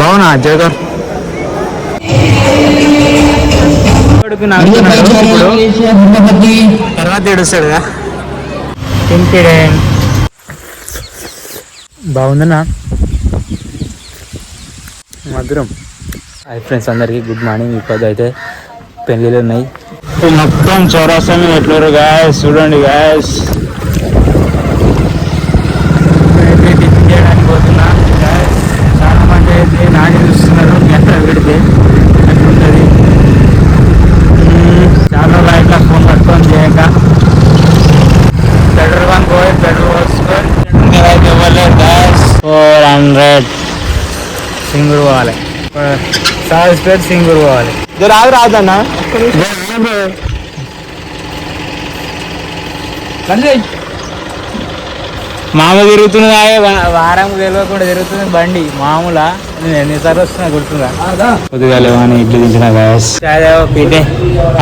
బాగున్నా నవ్వుతున్నాడు ఇప్పుడు తర్వాత ఏడుస్తాడుగా తింపిడే బాగుందన్నా? మధురం. హాయ్ ఫ్రెండ్స్ అందరికీ గుడ్ మార్నింగ్. ఇప్పుడు అయితే పెళ్ళిళ్ళు ఉన్నాయి. మొత్తం చౌరాస్తాను ఎట్లరు గాయస్ చూడండి గాయస్ చేయడానికి పోతున్నా guys. చాలా మంది అయితే నాని చూస్తున్నారు? ఎట్లా పెడితే అట్లుంటుంది. చాలా లైట్ల ఫోన్ పట్టుకొని చేయక. పెట్రోల్ బంక్ పోయి పెట్రోల్ పోసుకొని అయితే ఇవ్వలేదు గ్యాస్ ఫోర్ హండ్రెడ్ సింగూరు పోవాలి. సార్ స్పేట్ సింగూరు పోవాలి. రాదు రాదన్నా మామూలు తిరుగుతుంది వారం తెలియకుండా తిరుగుతుంది బండి. మామూలా? నేను ఎన్నిసార్లు వస్తున్నా గుర్తుందా? కొద్దిగా లేవని ఇడ్లీ తింటున్నా గాయస్. పీటే.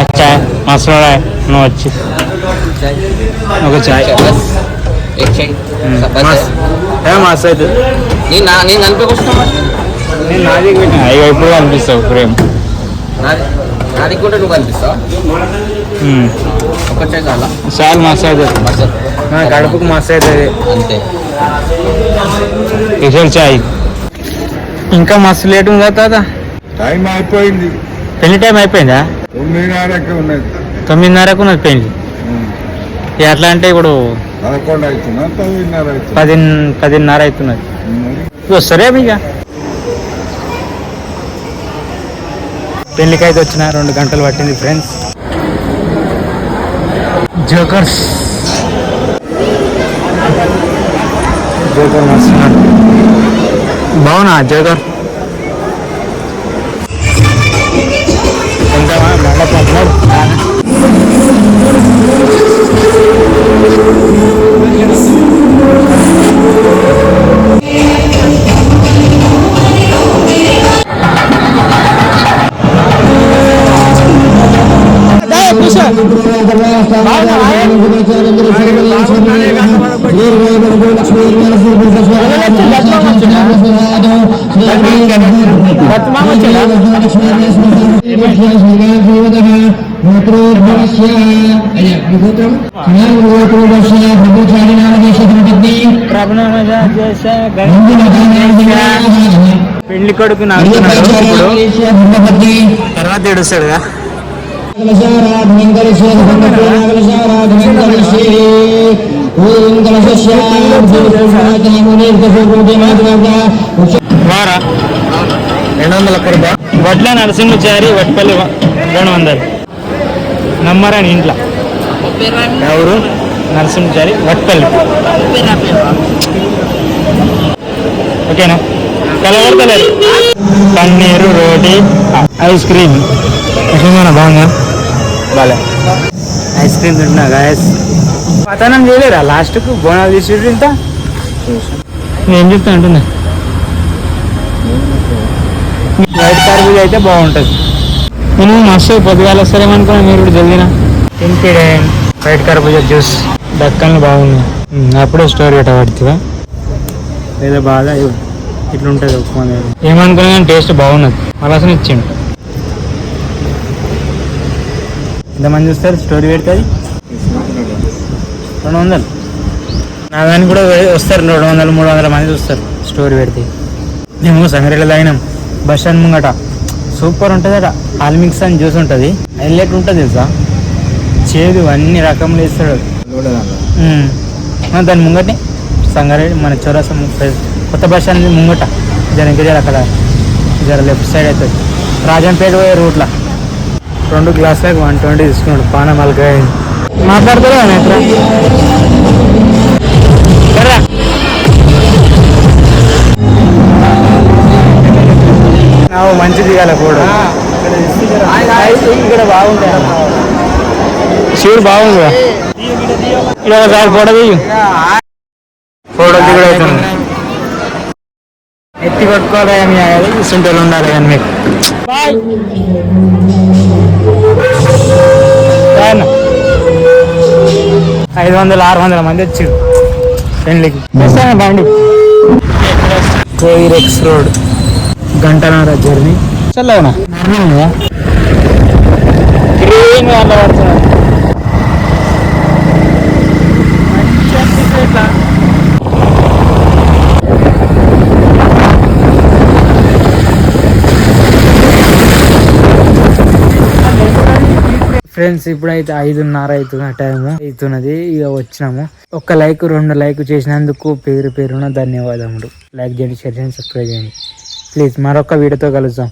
అచ్చా మసలోడా? నువ్వు వచ్చి. ఒక చాయ్. మస్తు అవుతుంది నేను నాది ఇప్పుడు కనిపిస్తావు ప్రేమ్ నాది నాది కూడా నువ్వు కనిపిస్తావా చాలు కడుపుకు మస్త్ అవుతుంది అంతే. స్పెషల్ చాయ్. ఇంకా మస్తు లేట్ ఉందా తాత? టైం అయిపోయింది. పెళ్ళి టైం అయిపోయిందా? తొమ్మిదిన్నరకే ఉన్నది. తొమ్మిదిన్నరకు ఉన్నది పెళ్ళి. ఎట్లా అంటే ఇప్పుడు పదకొండు అవుతున్నా తొమ్మిదిన్నర అవుతుంది పది పదిన్నర అవుతున్నది. వస్తారే ఇక పెళ్ళికైతే వచ్చిన రెండు గంటలు పట్టింది ఫ్రెండ్స్ జోకర్స్. జోకర్ వస్తున్నాడు బాగున్నా జోకర్? పెళ్ళి కొడుకు నవ్వుతున్నాడు ఇప్పుడు తర్వాత ఏడుస్తాడుగా వారా? రెండు వందల రూపాయ వడ్ల నరసింహచారి వట్పల్లి రెండు వందలు నమ్మరాని ఇంట్లో. ఎవరు నరసింహచారి వట్పల్లి. ఓకేనా? కలవడతలేరు పన్నీరు రోటీ ఐస్ క్రీమ్. ఎట్లా బాగుందా? బాలే. ఐస్ క్రీమ్ తింటున్నా గాయస్. పతనం చేయలేరా? లాస్ట్కు బోనాలు తీసి ఇంత? నేను చెప్తా అంటున్నా? వైట్ కర్బూజ అయితే బాగుంటుంది. నేను మస్తు పొద్దుగాల వస్తారేమనుకున్నా మీరు కూడా జల్దినా. తింపిడే వైట్ కర్బూజ జ్యూస్ దక్కన్లు బాగున్నాయి. అప్పుడే స్టోరీ గట్ట పడుతుందా? లేదా బాగా ఇ- ఇట్లా ఉంటుంది ఉప్మా. ఏమనుకున్నా కానీ టేస్ట్ బాగున్నది. అలాసన ఇచ్చిండు. ఎంతమంది చూస్తారు? స్టోరీ పెడుతుంది? రెండు వందలు. నా దానికి కూడా వస్తారు రెండు వందలు మూడు వందల మంది చూస్తారు స్టోరీ పెడితే. మేము సంగరేలో తాగినాం. బస్ స్టాండ్ ముంగట. సూపర్ ఉంటుందట. ఆల్మిక్స్ అని జ్యూస్ ఉంటుంది. హైలైట్ ఉంటుంది తెలుసా? చేదు అన్ని రకములు. ఆ, దాని ముంగటే సంగారెడ్డి మన చౌరస్తా ము- కొత్త బస్ స్టాండ్ ముంగట. జర అక్కడ జర లెఫ్ట్ సైడ్ అవుతుంది రాజంపేట పోయే రూట్లో. రెండు గ్లాసులకు వన్ ట్వంటీ తీసుకున్నాడు. పానం అలకాయ మాట్లాడతారా మంచిది దిగాల ఫోటో ఇక్కడ బాగుంటాయి శివుడు బాగుంది ఇక్కడ ఒకసారి ఫోటో దిగు ఫోటో దిగుడు అవుతుంది. ఎత్తి కొట్టుకోవాలి మీ ఇస్తుంటోళ్ళు ఉండాలి కానీ మీకు. బాయ్. ఐదు వందలు ఆరు వందల మంది వచ్చారు వస్తాను బండి? కోయిరెక్స్ రోడ్. గంటన్నర జర్నీ. చల్లవనా గ్రీన్ వాళ్ళ మంచిగా అనిపిస్తుంది ఇట్లా. ఫ్రెండ్స్ ఇప్పుడైతే ఐదున్నర అవుతున్న టైము. అవుతున్నది. ఇక వచ్చినాము. ఒక్క లైక్ రెండు లైక్ చేసినందుకు పేరు పేరున ధన్యవాదములు. లైక్ చేయండి షేర్ చేయండి సబ్స్క్రైబ్ చేయండి. ప్లీజ్ మరొక వీడియోతో కలుద్దాం.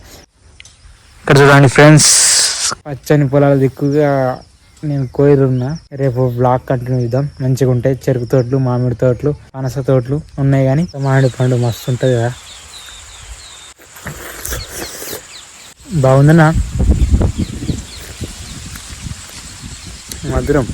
ఇక్కడ చూడండి ఫ్రెండ్స్ పచ్చని పొలాల దిక్కుగా నేను కోయిరున్నా రేపు బ్లాగ్ కంటిన్యూ చేద్దాం. మంచిగా ఉంటాయి చెరుకు తోటలు మామిడి తోటలు పనస తోటలు ఉన్నాయి కానీ మామిడి పండు మస్తు ఉంటుంది కదా. బాగుందన్నా? మధురం